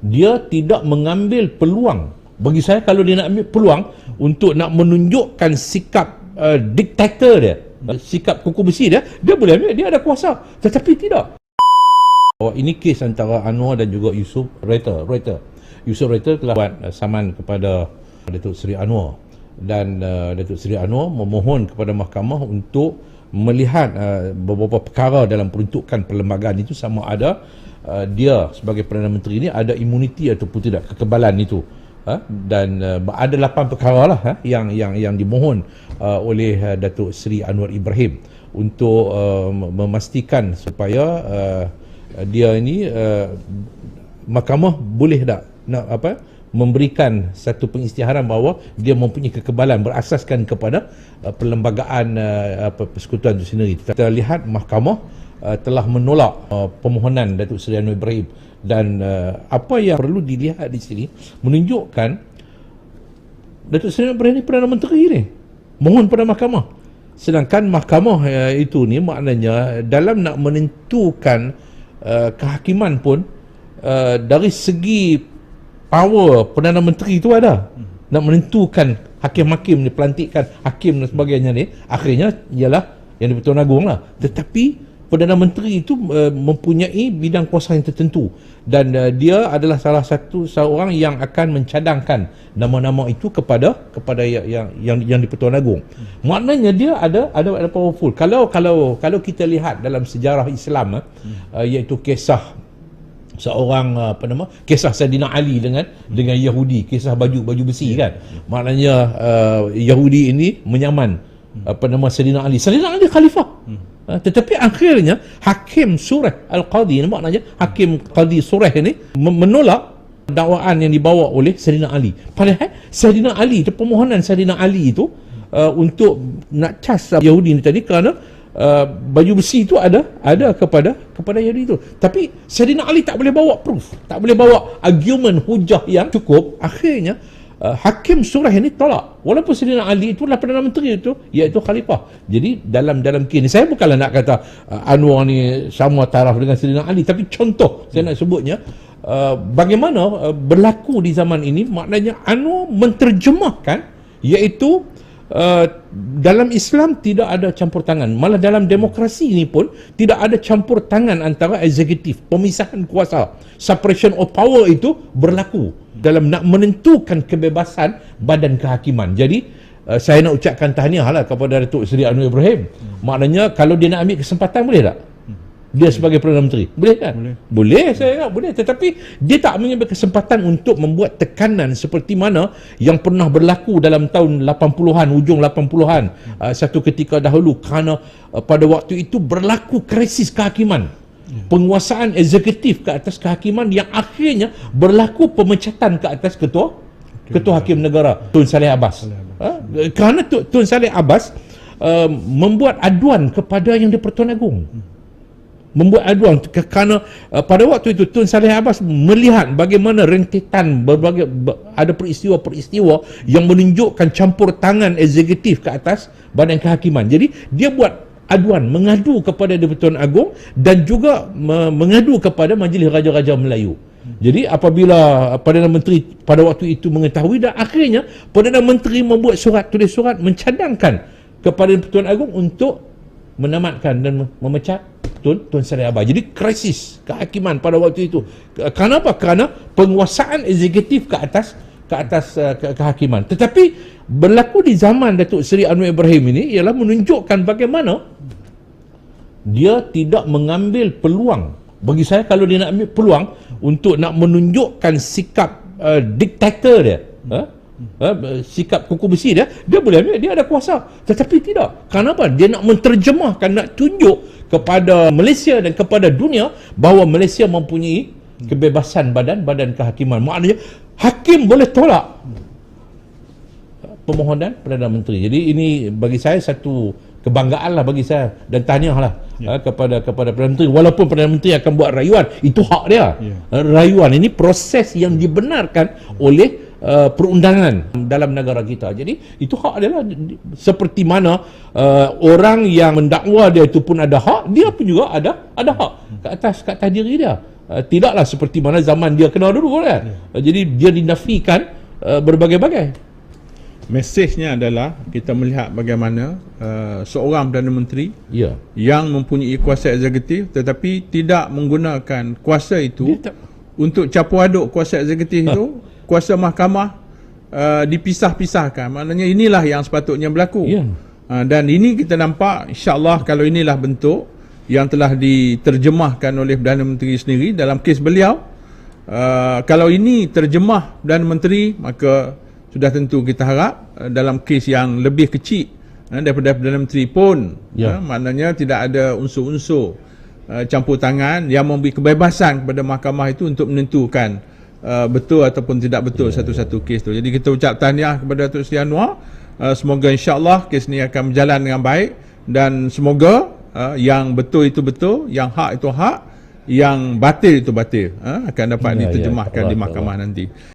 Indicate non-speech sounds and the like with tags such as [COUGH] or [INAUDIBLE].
dia tidak mengambil peluang bagi saya kalau dia nak ambil peluang untuk nak menunjukkan sikap uh, diktator dia sikap kuku besi dia dia boleh ambil dia ada kuasa tetapi tidak Oh, ini kes antara Anwar dan juga Yusuf Reuter. Reuter. Yusuf Reuter telah buat uh, saman kepada Datuk Seri Anwar dan uh, Datuk Seri Anwar memohon kepada mahkamah untuk melihat uh, beberapa perkara dalam peruntukan perlembagaan itu sama ada uh, dia sebagai Perdana Menteri ini ada imuniti ataupun tidak kekebalan itu ha? dan uh, ada lapan perkara lah ha? yang yang yang dimohon uh, oleh uh, Datuk Seri Anwar Ibrahim untuk uh, memastikan supaya uh, dia ini uh, mahkamah boleh tak nak apa memberikan satu pengisytiharan bahawa dia mempunyai kekebalan berasaskan kepada uh, perlembagaan uh, persekutuan itu sendiri. Kita lihat mahkamah uh, telah menolak uh, permohonan Datuk Seri Anwar Ibrahim dan uh, apa yang perlu dilihat di sini menunjukkan Datuk Seri Anwar Ibrahim ini Perdana Menteri ni mohon pada mahkamah sedangkan mahkamah uh, itu ni maknanya dalam nak menentukan uh, kehakiman pun uh, dari segi power Perdana Menteri itu ada hmm. nak menentukan hakim-hakim ni pelantikan hakim dan sebagainya ni akhirnya ialah yang di-Pertuan Agong lah tetapi Perdana Menteri itu uh, mempunyai bidang kuasa yang tertentu dan uh, dia adalah salah satu seorang yang akan mencadangkan nama-nama itu kepada kepada yang yang yang, yang di-Pertuan Agong. Hmm. Maknanya dia ada ada ada powerful. Kalau kalau kalau kita lihat dalam sejarah Islam hmm. uh, iaitu kisah seorang apa nama kisah Saidina Ali dengan dengan Yahudi kisah baju baju besi yeah. kan maknanya uh, Yahudi ini menyaman hmm. apa nama Saidina Ali Saidina Ali khalifah hmm. uh, tetapi akhirnya hakim surah al-qadi maknanya hakim qadi surah ini menolak dakwaan yang dibawa oleh Saidina Ali padahal Saidina Ali itu permohonan Saidina Ali itu uh, untuk nak cas Yahudi ini tadi kerana Uh, baju besi itu ada ada kepada kepada Yahudi itu. Tapi Sayyidina Ali tak boleh bawa proof. Tak boleh bawa argument hujah yang cukup. Akhirnya uh, hakim surah ini tolak. Walaupun Sayyidina Ali itu adalah Perdana Menteri itu iaitu Khalifah. Jadi dalam dalam kini saya bukanlah nak kata uh, Anwar ni sama taraf dengan Sayyidina Ali. Tapi contoh saya nak sebutnya uh, bagaimana uh, berlaku di zaman ini maknanya Anwar menterjemahkan iaitu Uh, dalam Islam tidak ada campur tangan. Malah dalam demokrasi ini pun tidak ada campur tangan antara eksekutif pemisahan kuasa separation of power itu berlaku dalam nak menentukan kebebasan badan kehakiman. Jadi uh, saya nak ucapkan tahniah lah kepada Datuk Seri Anwar Ibrahim. Hmm. maknanya kalau dia nak ambil kesempatan boleh tak dia sebagai Perdana Menteri boleh kan boleh, boleh saya ingat boleh tetapi dia tak mengambil kesempatan untuk membuat tekanan seperti mana yang pernah berlaku dalam tahun 80-an ujung 80-an hmm. uh, satu ketika dahulu kerana uh, pada waktu itu berlaku krisis kehakiman hmm. penguasaan eksekutif ke atas kehakiman yang akhirnya berlaku pemecatan ke atas ketua ketua hakim negara Tun Saleh Abbas, Saleh Abbas. Ha? kerana Tun Saleh Abbas uh, membuat aduan kepada yang di-Pertuan Agong hmm membuat aduan kerana uh, pada waktu itu Tun Saleh Abbas melihat bagaimana rentetan berbagai ada peristiwa-peristiwa yang menunjukkan campur tangan eksekutif ke atas badan kehakiman. Jadi dia buat aduan mengadu kepada Di-Pertuan Agong dan juga me- mengadu kepada Majlis Raja-Raja Melayu. Jadi apabila Perdana Menteri pada waktu itu mengetahui dan akhirnya Perdana Menteri membuat surat tulis surat mencadangkan kepada Di-Pertuan Agong untuk menamatkan dan memecat Tun Tun Sari Abah. Jadi krisis kehakiman pada waktu itu. Kenapa? Kerana penguasaan eksekutif ke atas ke atas uh, ke, kehakiman. Tetapi berlaku di zaman Datuk Seri Anwar Ibrahim ini ialah menunjukkan bagaimana dia tidak mengambil peluang. Bagi saya kalau dia nak ambil peluang untuk nak menunjukkan sikap uh, diktator dia. Hmm. Uh, uh, sikap kuku besi dia dia boleh ambil dia ada kuasa. Tetapi tidak. Kenapa dia nak menterjemahkan nak tunjuk kepada Malaysia dan kepada dunia bahawa Malaysia mempunyai kebebasan badan badan kehakiman. Maknanya hakim boleh tolak permohonan Perdana Menteri. Jadi ini bagi saya satu kebanggaan lah bagi saya dan tahniah lah ya. uh, kepada kepada Perdana Menteri. Walaupun Perdana Menteri akan buat rayuan itu hak dia. Ya. rayuan ini proses yang dibenarkan oleh Uh, perundangan dalam negara kita. Jadi itu hak adalah seperti mana uh, orang yang mendakwa dia itu pun ada hak, dia pun juga ada ada hak ke atas ke atas diri dia. uh, tidaklah seperti mana zaman dia kena dulu kan. Uh, jadi dia dinafikan uh, berbagai-bagai. Mesejnya adalah kita melihat bagaimana uh, seorang Perdana Menteri Ya. yang mempunyai kuasa eksekutif tetapi tidak menggunakan kuasa itu untuk campur aduk kuasa eksekutif itu [LAUGHS] kuasa mahkamah uh, dipisah-pisahkan maknanya inilah yang sepatutnya berlaku Ya. uh, dan ini kita nampak insyaallah kalau inilah bentuk yang telah diterjemahkan oleh Perdana Menteri sendiri dalam kes beliau uh, kalau ini terjemah Perdana Menteri maka sudah tentu kita harap uh, dalam kes yang lebih kecil uh, daripada Perdana Menteri pun Ya. uh, maknanya tidak ada unsur-unsur uh, campur tangan yang memberi kebebasan kepada mahkamah itu untuk menentukan uh, betul ataupun tidak betul satu-satu kes tu. Jadi kita ucap tahniah kepada Datuk Seri Anwar. Uh, semoga insya-Allah kes ni akan berjalan dengan baik dan semoga uh, yang betul itu betul, yang hak itu hak, yang batil itu batil uh, akan dapat Ya, ya. diterjemahkan di Allah, mahkamah nanti.